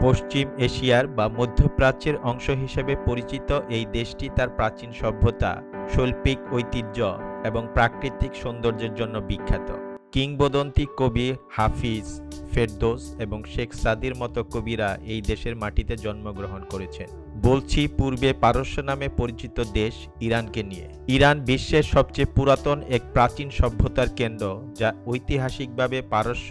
পশ্চিম এশিয়ার বা মধ্যপ্রাচ্যের অংশ হিসেবে পরিচিত এই দেশটি তার প্রাচীন সভ্যতা, শৈল্পিক ঐতিহ্য এবং প্রাকৃতিক সৌন্দর্যের জন্য বিখ্যাত। কিংবদন্তি কবি হাফিজ ফেরদোস এবং শেখ সাদির মতো কবিরা এই দেশের মাটিতে জন্মগ্রহণ করেছেন। বলছি পূর্বে পারস্য নামে পরিচিত দেশ ইরানকে নিয়ে। ইরান বিশ্বের সবচেয়ে পুরাতন এক প্রাচীন সভ্যতার কেন্দ্র, যা ঐতিহাসিকভাবে পারস্য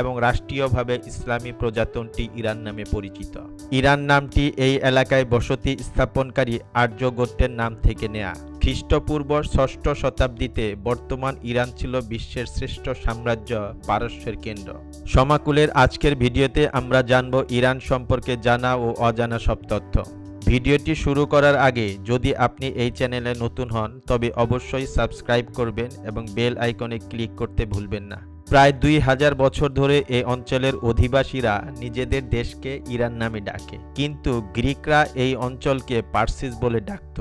এবং রাষ্ট্রীয়ভাবে ইসলামী প্রজাতন্ত্রী ইরান নামে পরিচিত। ইরান নামটি এই এলাকায় বসতি স্থাপনকারী আর্য গোত্রের নাম থেকে নেয়া। খ্রিস্টপূর্ব ষষ্ঠ শতাব্দীতে বর্তমান ইরান ছিল বিশ্বের শ্রেষ্ঠ সাম্রাজ্য পারস্যের কেন্দ্র। সমাকুলের আজকের ভিডিওতে আমরা জানব ইরান সম্পর্কে জানা ও অজানা সব তথ্য। ভিডিওটি শুরু করার আগে যদি আপনি এই চ্যানেলে নতুন হন, তবে অবশ্যই সাবস্ক্রাইব করবেন এবং বেল আইকনে ক্লিক করতে ভুলবেন না। প্রায় দুই হাজার বছর ধরে এ অঞ্চলের অধিবাসীরা নিজেদের দেশকে ইরান নামে ডাকে। কিন্তু গ্রিকরা এই অঞ্চলকে পার্সিস বলে ডাকত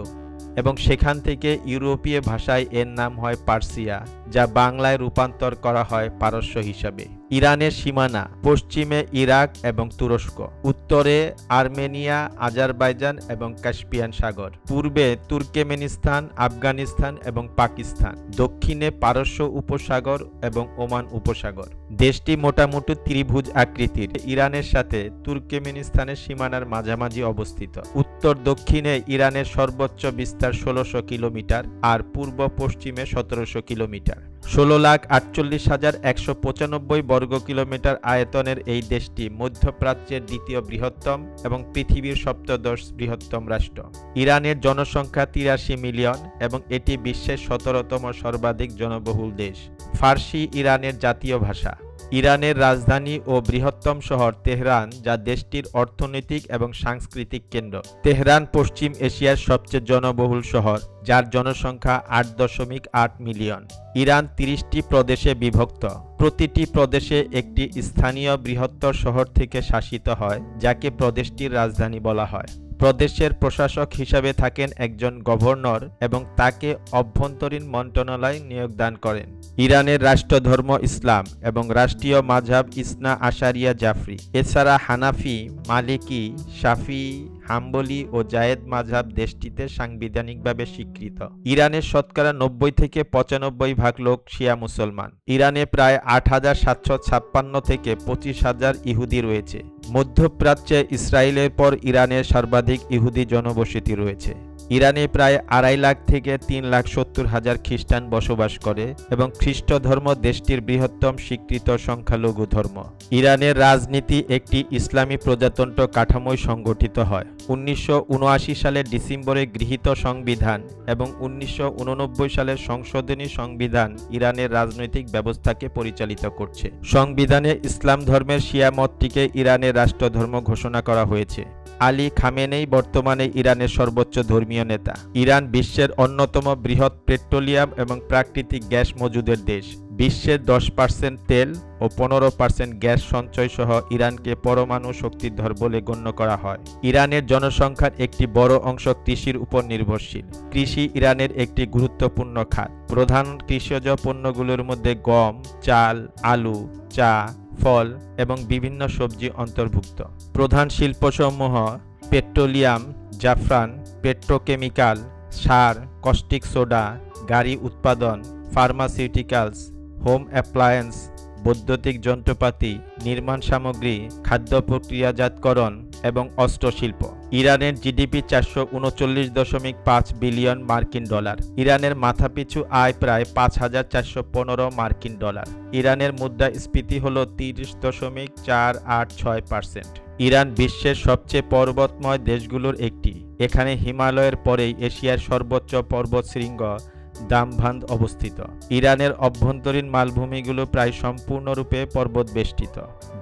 এবং সেখান থেকে ইউরোপীয় ভাষায় এর নাম হয় পার্সিয়া। যা বাংলায় রূপান্তর করা হয় পারস্য হিসাবে। ইরানের সীমানা, পশ্চিমে ইরাক এবং তুরস্ক, উত্তরে আর্মেনিয়া, আজারবাইজান এবং কাস্পিয়ান সাগর, পূর্বে তুর্কমেনিস্তান, আফগানিস্তান এবং পাকিস্তান, দক্ষিণে পারস্য উপসাগর এবং ওমান উপসাগর। দেশটি মোটামুটি ত্রিভুজ আকৃতির। ইরানের সাথে তুর্কমেনিস্তানের সীমানার মাঝামাঝি অবস্থিত। উত্তর দক্ষিণে ইরানের সর্বোচ্চ বিস্তার ষোলোশো কিলোমিটার আর পূর্ব পশ্চিমে সতেরোশো কিলোমিটার। ষোলো লাখ আটচল্লিশ হাজার একশো পঁচানব্বই বর্গ কিলোমিটার আয়তনের এই দেশটি মধ্যপ্রাচ্যের দ্বিতীয় বৃহত্তম এবং পৃথিবীর সপ্তদশ বৃহত্তম রাষ্ট্র। ইরানের জনসংখ্যা তিরাশি মিলিয়ন এবং এটি বিশ্বের সতেরোতম সর্বাধিক জনবহুল দেশ। ফার্সি ইরানের জাতীয় ভাষা। ইরানের রাজধানী ও বৃহত্তম শহর তেহরান, যা দেশটির অর্থনৈতিক এবং সাংস্কৃতিক কেন্দ্র। তেহরান পশ্চিম এশিয়ার সবচেয়ে জনবহুল শহর, যার জনসংখ্যা আট দশমিক আট মিলিয়ন। ইরান তিরিশটি প্রদেশে বিভক্ত। প্রতিটি প্রদেশে একটি স্থানীয় বৃহত্তর শহর থেকে শাসিত হয়, যাকে প্রদেশটির রাজধানী বলা হয়। প্রদেশের প্রশাসক হিসাবে থাকেন একজন গভর্নর এবং তাকে অভ্যন্তরীণ মন্ত্রণালয় নিয়োগদান করেন। ইরানের রাষ্ট্রধর্ম ইসলাম এবং রাষ্ট্রীয় মাঝাব ইসনা আশারিয়া জাফরি। এছাড়া হানাফি, মালিকি, শাফি হাম্বলি ও জায়েদ মাঝাব দেশটিতে সাংবিধানিকভাবে স্বীকৃত। ইরানের শতকরা নব্বই থেকে পঁচানব্বই ভাগ লোক শিয়া মুসলমান। ইরানে প্রায় আট হাজার সাতশো ছাপ্পান্ন থেকে পঁচিশ হাজার ইহুদি রয়েছে। মধ্যপ্রাচ্যে ইসরায়েলের পর ইরানের সর্বাধিক ইহুদি জনবসতি রয়েছে। ইরানে প্রায় আড়াই লাখ থেকে তিন লাখ সত্তর হাজার খ্রিস্টান বসবাস করে এবং খ্রিস্ট ধর্ম দেশটির বৃহত্তম স্বীকৃত সংখ্যালঘু ধর্ম। ইরানের রাজনীতি একটি ইসলামী প্রজাতন্ত্র কাঠামোয় সংগঠিত হয়। উনিশশো উনআশি সালের ডিসেম্বরে গৃহীত সংবিধান এবং উনিশশো উননব্বই সালের সংশোধনী সংবিধান ইরানের রাজনৈতিক ব্যবস্থাকে পরিচালিত করছে। সংবিধানে ইসলাম ধর্মের শিয়া মতটিকে ইরানের রাষ্ট্রধর্ম ঘোষণা করা হয়েছে। আলী খামেনেই বর্তমানে ইরানের সর্বোচ্চ ধর্মীয় নেতা। ইরান বিশ্বের অন্যতম বৃহৎ পেট্রোলিয়াম এবং প্রাকৃতিক গ্যাস মজুদের দেশ। বিশ্বের দশ পার্সেন্ট তেল ও পনেরো পার্সেন্ট গ্যাস সঞ্চয় সহ ইরানকে পরমাণু শক্তিধর বলে গণ্য করা হয়। ইরানের জনসংখ্যার একটি বড় অংশ কৃষির উপর নির্ভরশীল। কৃষি ইরানের একটি গুরুত্বপূর্ণ খাত। প্রধান কৃষিজ পণ্যগুলোর মধ্যে গম, চাল, আলু, চা, ফল এবং বিভিন্ন সবজি অন্তর্ভুক্ত। প্রধান শিল্পসমূহ পেট্রোলিয়াম, জাফরান, পেট্রোকেমিক্যাল, সার, কস্টিক সোডা, গাড়ি উৎপাদন, ফার্মাসিউটিক্যালস হোম অ্যাপ্লায়েন্স, বৈদ্যুতিক যন্ত্রপাতি, নির্মাণ সামগ্রী, খাদ্য প্রক্রিয়াজাতকরণ এবং অস্ত্রশিল্প। ইরানের জিডিপি চারশো উনচল্লিশ দশমিক পাঁচ বিলিয়ন মার্কিন ডলার। ইরানের মাথাপিছু আয় প্রায় পাঁচ হাজার চারশো পনেরো মার্কিন ডলার। ইরানের মুদ্রাস্ফীতি হল তিরিশ দশমিক চার আট ছয় পার্সেন্ট। ইরান বিশ্বের সবচেয়ে পর্বতময় দেশগুলোর একটি। এখানে হিমালয়ের পরেই এশিয়ার সর্বোচ্চ পর্বত শৃঙ্গ দামভান্দ অবস্থিত। ইরানের অভ্যন্তরীণ মালভূমিগুলো প্রায় সম্পূর্ণরূপে পর্বত বেষ্টিত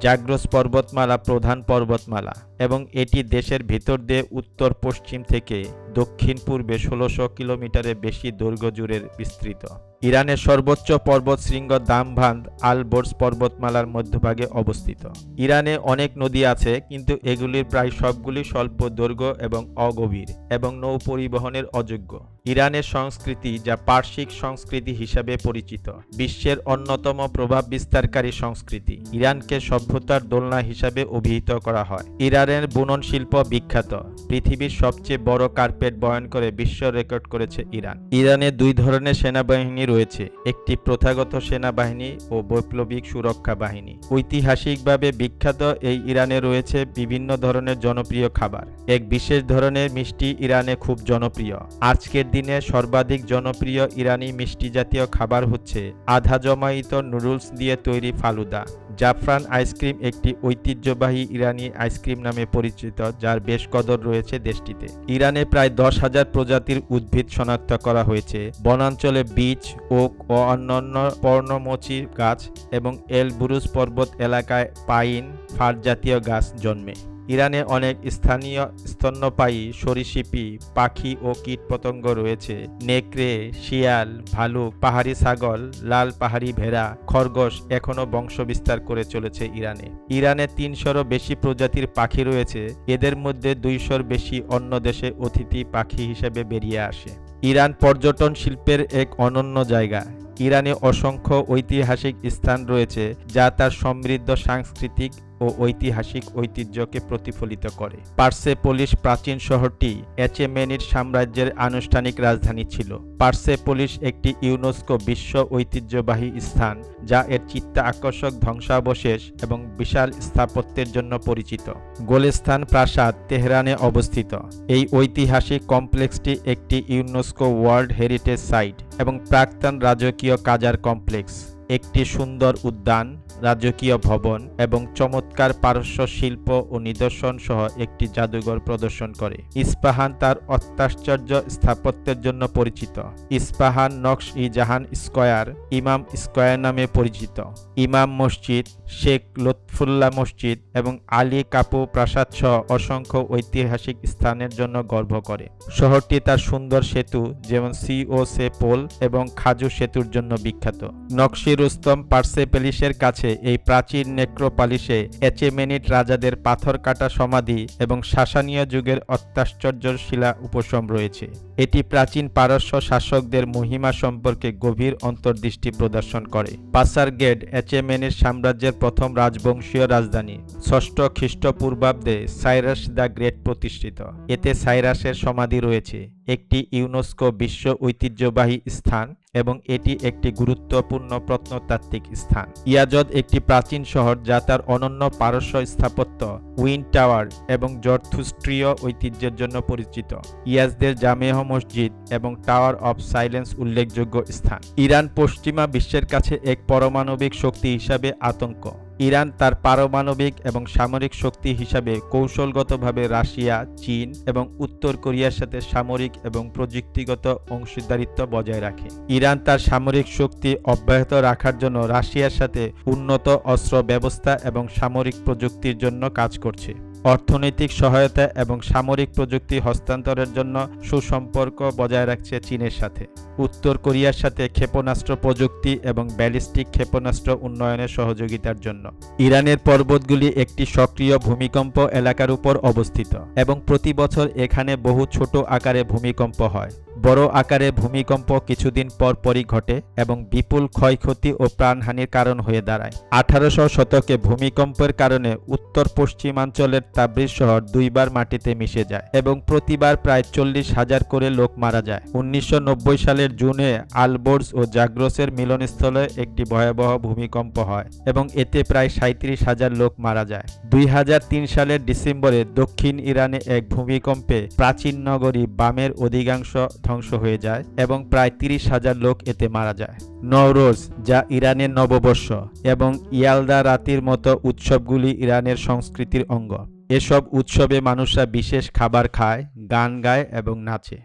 জাগ্রস পর্বতমালা প্রধান পর্বতমালা এবং এটি দেশের ভিতর দিয়ে উত্তর পশ্চিম থেকে দক্ষিণ পূর্বে ষোলোশো কিলোমিটারের বেশি দৈর্ঘ্য জুড়ে বিস্তৃত। ইরানের সর্বোচ্চ পর্বত শৃঙ্গ দামভান্দ আলবোর্স পর্বতমালার মধ্যভাগে অবস্থিত। ইরানে অনেক নদী আছে, কিন্তু এগুলির প্রায় সবগুলি স্বল্প দৈর্ঘ্য এবং অগভীর এবং নৌ পরিবহনের অযোগ্য। ইরানের সংস্কৃতি যা পার্শ্বিক সংস্কৃতি হিসাবে পরিচিত, বিশ্বের অন্যতম প্রভাব বিস্তারকারী সংস্কৃতি। ইরানকে সভ্যতার দোলনা হিসাবে অভিহিত করা হয়। ইরানের বুনন শিল্প বিখ্যাত। পৃথিবীর সবচেয়ে বড় কার্পেট বয়ন করে বিশ্ব রেকর্ড করেছে ইরান। ইরানে দুই ধরনের সেনাবাহিনী রয়েছে, একটি প্রথাগত সেনাবাহিনী ও বৈপ্লবিক সুরক্ষা বাহিনী। ঐতিহাসিকভাবে বিখ্যাত এই ইরানে রয়েছে বিভিন্ন ধরনের জনপ্রিয় খাবার। এক বিশেষ ধরনের মিষ্টি ইরানে খুব জনপ্রিয়। আজকের দিনে সর্বাধিক জনপ্রিয় ইরানি মিষ্টি জাতীয় খাবার হচ্ছে আধা জমায়িত নুডলস দিয়ে তৈরি ফালুদা। জাফরান আইসক্রিম একটি ঐতিহ্যবাহী ইরানি আইসক্রিম নামে পরিচিত, যার বেশ কদর রয়েছে দেশটিতে। ইরানে প্রায় দশ হাজার প্রজাতির উদ্ভিদ শনাক্ত করা হয়েছে। বনাঞ্চলে বীজ ওক ও অন্যান্য পর্ণমোচি গাছ এবং এল বুরুজ পর্বত এলাকায় পাইন, ফার জাতীয় গাছ জন্মে। ইরানে অনেক স্থানীয় স্তন্যপায়ী সরীসৃপী পাখি ও কীটপতঙ্গ রয়েছে। নেকড়ে, শিয়াল ভালুক পাহাড়ি ছাগল, লাল পাহাড়ি ভেড়া, খরগোশ এখনও বংশবিস্তার করে চলেছে ইরানে। ইরানে তিনশোরও বেশি প্রজাতির পাখি রয়েছে। এদের মধ্যে দুইশোর বেশি অন্য দেশে অতিথি পাখি হিসেবে বেরিয়ে আসে। ইরান পর্যটন শিল্পের এক অনন্য জায়গা। ইরানে অসংখ্য ঐতিহাসিক স্থান রয়েছে যা তার সমৃদ্ধ সাংস্কৃতিক ও ঐতিহাসিক ঐতিহ্যকে প্রতিফলিত করে। পার্সেপোলিস প্রাচীন শহরটি এচেমেনির সাম্রাজ্যের আনুষ্ঠানিক রাজধানী ছিল। পার্সেপোলিস একটি ইউনেস্কো বিশ্ব ঐতিহ্যবাহী স্থান, যা এর চিত্তা আকর্ষক ধ্বংসাবশেষ এবং বিশাল স্থাপত্যের জন্য পরিচিত। গোলেস্তান প্রাসাদ তেহরানে অবস্থিত। এই ঐতিহাসিক কমপ্লেক্সটি একটি ইউনেস্কো ওয়ার্ল্ড হেরিটেজ সাইট এবং প্রাক্তন রাজকীয় কাজার কমপ্লেক্স। একটি সুন্দর উদ্যান রাজকীয় ভবন এবং চমৎকার পারস্য শিল্প ও নিদর্শন সহ একটি জাদুঘর প্রদর্শন করে। ইস্পাহান তার অত্যাশ্চর্য স্থাপত্যের জন্য পরিচিত। Isfahan Naqsh e Jahan square, Imam square নামে পরিচিত। ইমাম মসজিদ, শেখ লুৎফুল্লাহ মসজিদ এবং আলী কাপু প্রাসাদ সহ অসংখ্য ঐতিহাসিক স্থানের জন্য গর্ব করে। শহরটি তার সুন্দর সেতু যেমন সি ও সে পোল এবং খাজু সেতুর জন্য বিখ্যাত। নকশি রুস্তম পার্সেপেলিসের কাছে এই প্রাচীন নেক্রোপালিসে এচেমেনিট রাজাদের পাথর কাটা সমাধি এবং শাসানীয় যুগের অত্যাশ্চর্য শিলা উপশম রয়েছে। এটি প্রাচীন পারস্য শাসকদের মহিমা সম্পর্কে গভীর অন্তর্দৃষ্টি প্রদর্শন করে। পাসার গেট এচেমেনির সাম্রাজ্যের প্রথম রাজবংশীয় রাজধানী। ষষ্ঠ খ্রিস্টপূর্বাব্দে সাইরাস দ্য গ্রেট প্রতিষ্ঠিত। এতে সাইরাসের সমাধি রয়েছে। একটি ইউনেস্কো বিশ্ব ঐতিহ্যবাহী স্থান। এবং এটি একটি গুরুত্বপূর্ণ প্রত্নতাত্ত্বিক স্থান। ইয়াজদ একটি প্রাচীন শহর যা তার অনন্য পারস্য স্থাপত্য, উইন টাওয়ার এবং জর্থুস্ট্রিয় ঐতিহ্যের জন্য পরিচিত। ইয়াজদের জামেহ মসজিদ এবং টাওয়ার অফ সাইলেন্স উল্লেখযোগ্য স্থান। ইরান পশ্চিমা বিশ্বের কাছে এক পারমাণবিক শক্তি হিসাবে আতঙ্ক। ইরান তার পারমাণবিক এবং সামরিক শক্তি হিসাবে কৌশলগতভাবে রাশিয়া, চীন এবং উত্তর কোরিয়ার সাথে সামরিক এবং প্রযুক্তিগত অংশীদারিত্ব বজায় রাখে। ইরান তার সামরিক শক্তি অব্যাহত রাখার জন্য রাশিয়ার সাথে উন্নত অস্ত্র ব্যবস্থা এবং সামরিক প্রযুক্তির জন্য কাজ করছে। অর্থনৈতিক সহায়তা এবং সামরিক প্রযুক্তি হস্তান্তরের জন্য সুসম্পর্ক বজায় রাখছে চীনের সাথে। উত্তর কোরিয়ার সাথে ক্ষেপণাস্ত্র প্রযুক্তি এবং ব্যালিস্টিক ক্ষেপণাস্ত্র উন্নয়নের সহযোগিতার জন্য। ইরানের পর্বতগুলি একটি সক্রিয় ভূমিকম্প এলাকার উপর অবস্থিত এবং প্রতি বছর এখানে বহু ছোট আকারে ভূমিকম্প হয়। বড় আকারে ভূমিকম্প কিছুদিন পর পরই ঘটে এবং বিপুল ক্ষয়ক্ষতি ও প্রাণহানির কারণ হয়ে দাঁড়ায়। আঠারোশো শতকে ভূমিকম্পের কারণে উত্তর পশ্চিমাঞ্চলের তাবরিজ শহর দুইবার মাটিতে মিশে যায় এবং প্রতিবার প্রায় চল্লিশ হাজার করে লোক মারা যায়। উনিশশো নব্বই সালের জুনে আলবোর্স ও জাগ্রসের মিলনস্থলে একটি ভয়াবহ ভূমিকম্প হয় এবং এতে প্রায় সাঁত্রিশ হাজার লোক মারা যায়। দুই হাজার তিন সালের ডিসেম্বরে দক্ষিণ ইরানে এক ভূমিকম্পে প্রাচীন নগরী বামের অধিকাংশ ধ্বংস হয়ে যায় এবং প্রায় তিরিশ হাজার লোক এতে মারা যায়। নওরোজ, যা ইরানের নববর্ষ এবং ইয়ালদা রাতির মতো উৎসবগুলি ইরানের সংস্কৃতির অঙ্গ। এসব উৎসবে মানুষরা বিশেষ খাবার খায়, গান গায় এবং নাচে।